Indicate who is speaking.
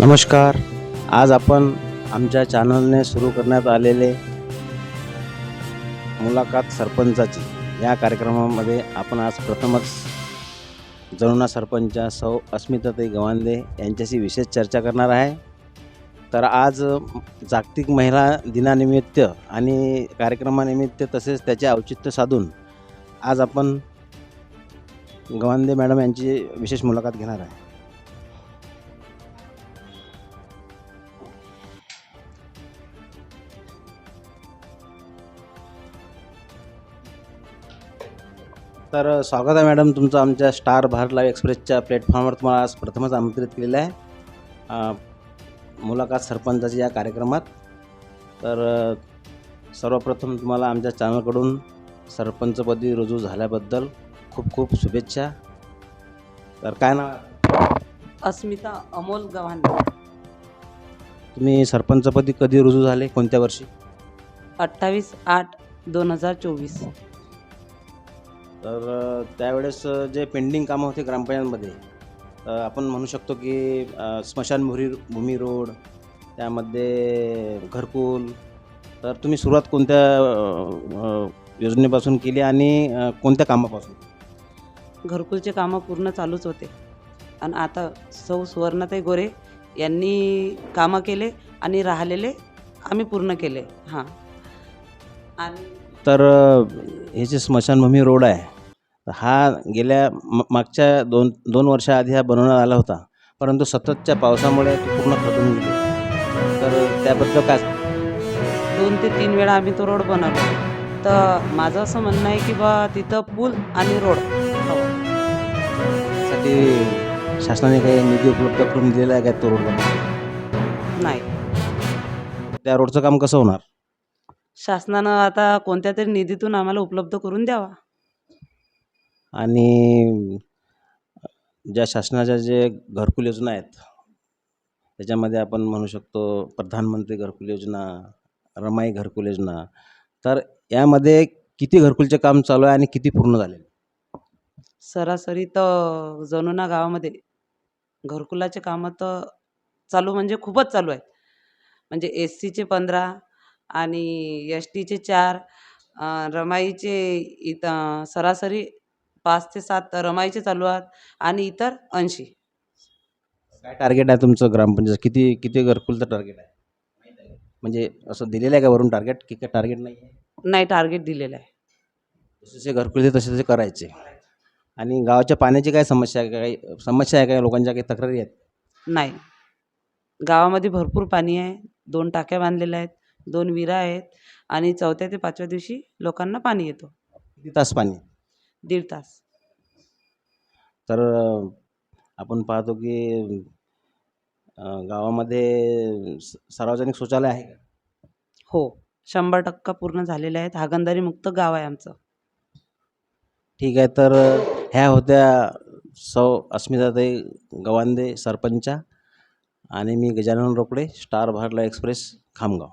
Speaker 1: नमस्कार. आज आपण आमच्या चॅनलने सुरू करण्यात आलेले मुलाखत सरपंचाची. या कार्यक्रमामध्ये आपण आज प्रथमच जरुणा सरपंच सौ अस्मिताताई गवांदे यांच्याशी विशेष चर्चा करणार आहे. तर आज जागतिक महिला दिनानिमित्त आणि कार्यक्रमानिमित्त तसेच त्याचे औचित्य साधून आज आपण गवांदे मॅडम यांची विशेष मुलाखत घेणार आहे. तर स्वागत आहे मॅडम तुमचं आमच्या स्टार भारत लाईव्ह एक्सप्रेसच्या प्लॅटफॉर्मवर तुम्हाला आज प्रथमच आमंत्रित केलेलं आहे. मुलाखत सरपंचाची या कार्यक्रमात. तर सर्वप्रथम तुम्हाला आमच्या चॅनलकडून सरपंचपदी रुजू झाल्याबद्दल खूप खूप शुभेच्छा. तर काय नाव?
Speaker 2: अस्मिता अमोल गव्हाणे.
Speaker 1: तुम्ही सरपंचपदी कधी रुजू झाले? कोणत्या वर्षी?
Speaker 2: अठ्ठावीस आठ दोन हजार चोवीस.
Speaker 1: तर त्यावेळेस जे पेंडिंग कामं होते ग्रामपंचायतमध्ये आपण म्हणू शकतो की स्मशानभूरी भूमी रोड त्यामध्ये घरकुल तर तुम्ही सुरुवात कोणत्या योजनेपासून केली आणि कोणत्या कामापासून?
Speaker 2: घरकुलचे कामं पूर्ण चालूच होते. आणि आता सौ सुवर्णाताई गोरे यांनी कामं केले आणि राहिलेले आम्ही पूर्ण केले. हां. आणि
Speaker 1: तर हे जे स्मशानभूमी रोड आहे हा गेल्या म मागच्या दोन दोन वर्षाआधी हा बनवण्यात आला होता. परंतु सततच्या पावसामुळे तो पूर्ण खचून गेले. तर त्याबद्दल काय?
Speaker 2: दोन ते तीन वेळा आम्ही तो रोड बनवला. तर माझं असं म्हणणं आहे की बा तिथं पूल आणि
Speaker 1: रोडसाठी शासनाने काही निधी उपलब्ध करून दिलेला आहे काय तो रोड?
Speaker 2: नाही.
Speaker 1: त्या रोडचं काम कसं होणार?
Speaker 2: शासनानं आता कोणत्या तरी निधीतून आम्हाला उपलब्ध करून द्यावा.
Speaker 1: आणि ज्या शासनाच्या जे घरकुल योजना आहेत त्याच्यामध्ये आपण म्हणू शकतो प्रधानमंत्री घरकुल योजना रमाई घरकुल योजना तर यामध्ये किती घरकुलचे काम चालू आहे आणि किती पूर्ण झाले?
Speaker 2: सरासरी तर जणुना गावामध्ये घरकुलाचे कामं तर चालू म्हणजे खूपच चालू आहेत. म्हणजे एस सीचे पंधरा आणि एस टीचे चार रमाईचे इथं सरासरी पाच ते सात रमाईचे चालू आहेत आणि इतर ऐंशी.
Speaker 1: काय टार्गेट आहे तुमचं ग्रामपंचायत? किती किती घरकुलचं टार्गेट आहे? म्हणजे असं दिलेलं आहे का वरून टार्गेट की काय टार्गेट नाही आहे?
Speaker 2: नाही टार्गेट दिलेलं आहे.
Speaker 1: जसे घरकुल आहे तसे तसे करायचे. आणि गावाच्या पाण्याची काय समस्या आहे? काही समस्या आहे काय लोकांच्या काही तक्रारी आहेत?
Speaker 2: नाही. गावामध्ये भरपूर पाणी आहे. दोन टाक्या बांधलेल्या आहेत. दोन विरा आहेत आणि चौथ्या ते पाचव्या दिवशी लोकांना पाणी येतो.
Speaker 1: किती तास पाणी.
Speaker 2: दीड तास.
Speaker 1: तर आपण पाहतो की अ, गावामध्ये स- सार्वजनिक शौचालय आहे का?
Speaker 2: हो. शंभर टक्का पूर्ण झालेले आहेत. हागणदारी मुक्त गाव आहे आमचं.
Speaker 1: ठीक आहे. तर ह्या होत्या सौ अस्मिताताई गवांदे सरपंचा आणि मी गजानन रोकडे स्टार भारला एक्सप्रेस खामगाव.